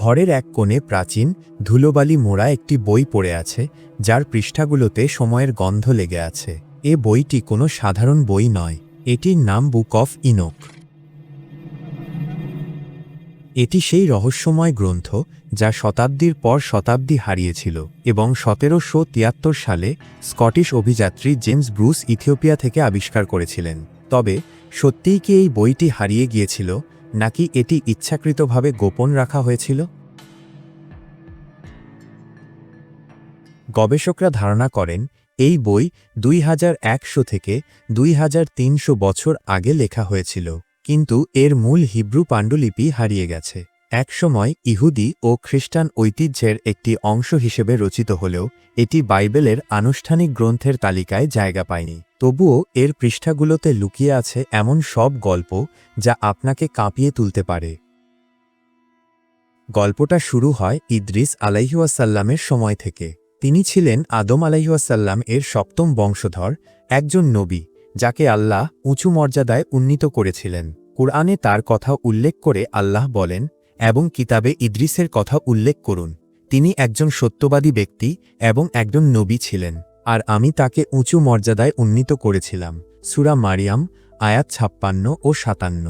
ঘরের এক কোণে প্রাচীন ধুলোবালি মোড়া একটি বই পড়ে আছে, যার পৃষ্ঠাগুলোতে সময়ের গন্ধ লেগে আছে। এ বইটি কোনো সাধারণ বই নয়, এটির নাম বুক অফ ইনোক। এটি সেই রহস্যময় গ্রন্থ যা শতাব্দীর পর শতাব্দী হারিয়েছিল এবং সতেরোশো তিয়াত্তর সালে স্কটিশ অভিযাত্রী জেমস ব্রুস ইথিওপিয়া থেকে আবিষ্কার করেছিলেন। তবে সত্যিই কি এই বইটি হারিয়ে গিয়েছিল? নাকি এটি ইচ্ছাকৃতভাবে গোপন রাখা হয়েছিল? গবেষকরা ধারণা করেন, এই বই দুই হাজার একশো থেকে দুই হাজার তিনশো বছর আগে লেখা হয়েছিল, কিন্তু এর মূল হিব্রু পাণ্ডুলিপি হারিয়ে গেছে। একসময় ইহুদি ও খ্রিস্টান ঐতিহ্যের একটি অংশ হিসেবে রচিত হলেও এটি বাইবেলের আনুষ্ঠানিক গ্রন্থের তালিকায় জায়গা পায়নি। তবুও এর পৃষ্ঠাগুলোতে লুকিয়ে আছে এমন সব গল্প যা আপনাকে কাঁপিয়ে তুলতে পারে। গল্পটা শুরু হয় ইদ্রিস আলাইহুয়াসাল্লামের সময় থেকে। তিনি ছিলেন আদম আলাইহুয়াসাল্লাম এর সপ্তম বংশধর, একজন নবী, যাকে আল্লাহ উঁচু মর্যাদায় উন্নীত করেছিলেন। কুরআনে তার কথা উল্লেখ করে আল্লাহ বলেন এবং কিতাবে ইদ্রিসের কথা উল্লেখ করুন। তিনি একজন সত্যবাদী ব্যক্তি এবং একজন নবী ছিলেন, আর আমি তাকে উঁচু মর্যাদায় উন্নীত করেছিলাম। সুরা মারিয়াম, আয়াত ছাপ্পান্ন ও সাতান্ন।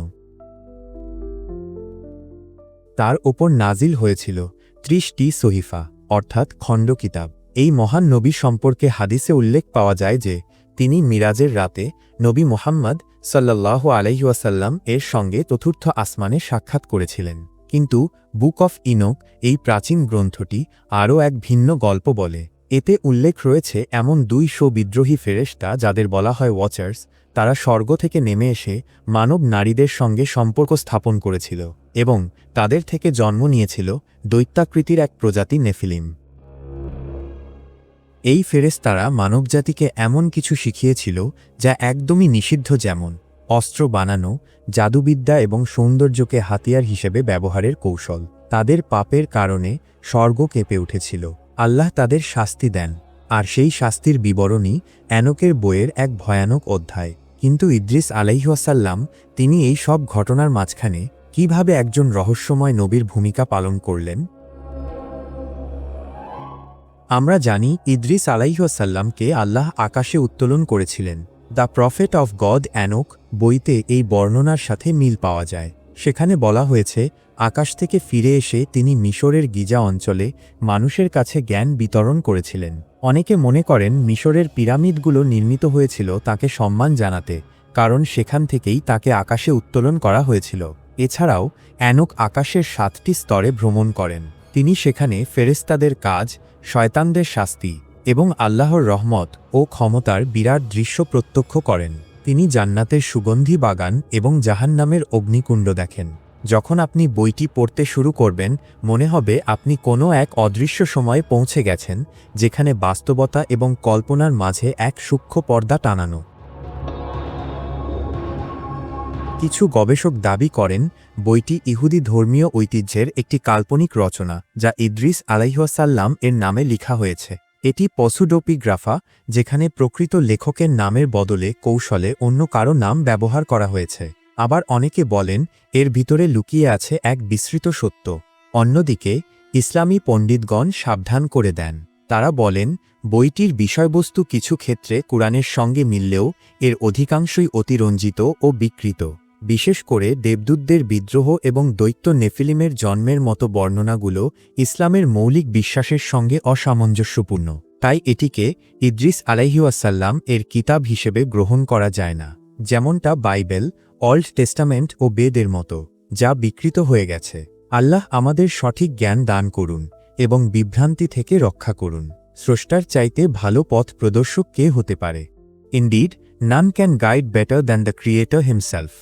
তার ওপর নাজিল হয়েছিল ত্রিশটি সহিফা, অর্থাৎ খণ্ড কিতাব। এই মহান নবী সম্পর্কে হাদিসে উল্লেখ পাওয়া যায় যে, তিনি মিরাজের রাতে নবী মোহাম্মদ সাল্লাহ আলহিউসাল্লাম এর সঙ্গে চতুর্থ আসমানে সাক্ষাৎ করেছিলেন। কিন্তু বুক অফ ইনোক, এই প্রাচীন গ্রন্থটি আরও এক ভিন্ন গল্প বলে। এতে উল্লেখ রয়েছে এমন দুইশো বিদ্রোহী ফেরেস্তা যাদের বলা হয় ওয়াচার্স, তারা স্বর্গ থেকে নেমে এসে মানব নারীদের সঙ্গে সম্পর্ক স্থাপন করেছিল এবং তাদের থেকে জন্ম নিয়েছিল দৈত্যাকৃতির এক প্রজাতি নেফিলিম। এই ফেরেস্তারা মানবজাতিকে এমন কিছু শিখিয়েছিল যা একদমই নিষিদ্ধ যেমন। অস্ত্র বানানো, জাদুবিদ্যা এবং সৌন্দর্যকে হাতিয়ার হিসেবে ব্যবহারের কৌশল। তাদের পাপের কারণে স্বর্গ কেঁপে উঠেছিল। আল্লাহ তাদের শাস্তি দেন। আর সেই শাস্তির বিবরণী অ্যানকের বইয়ের এক ভয়ানক অধ্যায়। কিন্তু ইদ্রিস আলাইহাসাল্লাম তিনি এই সব ঘটনার মাঝখানে কীভাবে একজন রহস্যময় নবীর ভূমিকা পালন করলেন? আমরা জানি ইদ্রিস আলাইহাসাল্লামকে আল্লাহ আকাশে উত্তোলন করেছিলেন। The prophet of God Enoch বইতে এই বর্ণনার সাথে মিল পাওয়া যায়। সেখানে বলা হয়েছে, আকাশ থেকে ফিরে এসে তিনি মিশরের গিজা অঞ্চলে মানুষের কাছে জ্ঞান বিতরণ করেছিলেন। অনেকে মনে করেন, মিশরের পিরামিডগুলো নির্মিত হয়েছিল তাকে সম্মান জানাতে, কারণ সেখান থেকেই তাকে আকাশে উত্তোলন করা হয়েছিল। এছাড়াও, অ্যানোক আকাশের সাতটি স্তরে ভ্রমণ করেন। তিনি সেখানে ফেরেস্তাদের কাজ, শয়তানদের শাস্তি এবং আল্লাহর রহমত ও ক্ষমতার বিরাট দৃশ্য প্রত্যক্ষ করেন। তিনি জান্নাতের সুগন্ধি বাগান এবং জাহান্নামের অগ্নিকুণ্ড দেখেন। যখন আপনি বইটি পড়তে শুরু করবেন, মনে হবে আপনি কোনো এক অদৃশ্য সময়ে পৌঁছে গেছেন, যেখানে বাস্তবতা এবং কল্পনার মাঝে এক সূক্ষ্ম পর্দা টানানো। কিছু গবেষক দাবি করেন, বইটি ইহুদি ধর্মীয় ঐতিহ্যের একটি কাল্পনিক রচনা, যা ইদ্রিস আলাইহাসাল্লাম এর নামে লিখা হয়েছে। এটি পসুডোপিগ্রাফা, যেখানে প্রকৃত লেখকের নামের বদলে কৌশলে অন্য কারও নাম ব্যবহার করা হয়েছে। আবার অনেকে বলেন, এর ভিতরে লুকিয়ে আছে এক বিস্তৃত সত্য। অন্যদিকে, ইসলামী পণ্ডিতগণ সাবধান করে দেন। তারা বলেন, বইটির বিষয়বস্তু কিছু ক্ষেত্রে কোরআনের সঙ্গে মিললেও এর অধিকাংশই অতিরঞ্জিত ও বিকৃত। বিশেষ করে দেবদূতদের বিদ্রোহ এবং দৈত্য নেফিলিমের জন্মের মতো বর্ণনাগুলো ইসলামের মৌলিক বিশ্বাসের সঙ্গে অসামঞ্জস্যপূর্ণ, তাই এটিকে ইদ্রিস আলাইহিউসাল্লাম এর কিতাব হিসেবে গ্রহণ করা যায় না, যেমনটা বাইবেল, অল্ড টেস্টামেন্ট ও বেদের মতো, যা বিকৃত হয়ে গেছে। আল্লাহ আমাদের সঠিক জ্ঞান দান করুন এবং বিভ্রান্তি থেকে রক্ষা করুন। স্রষ্টার চাইতে ভালো পথ প্রদর্শক কে হতে পারে? Indeed, none can guide better than the creator himself.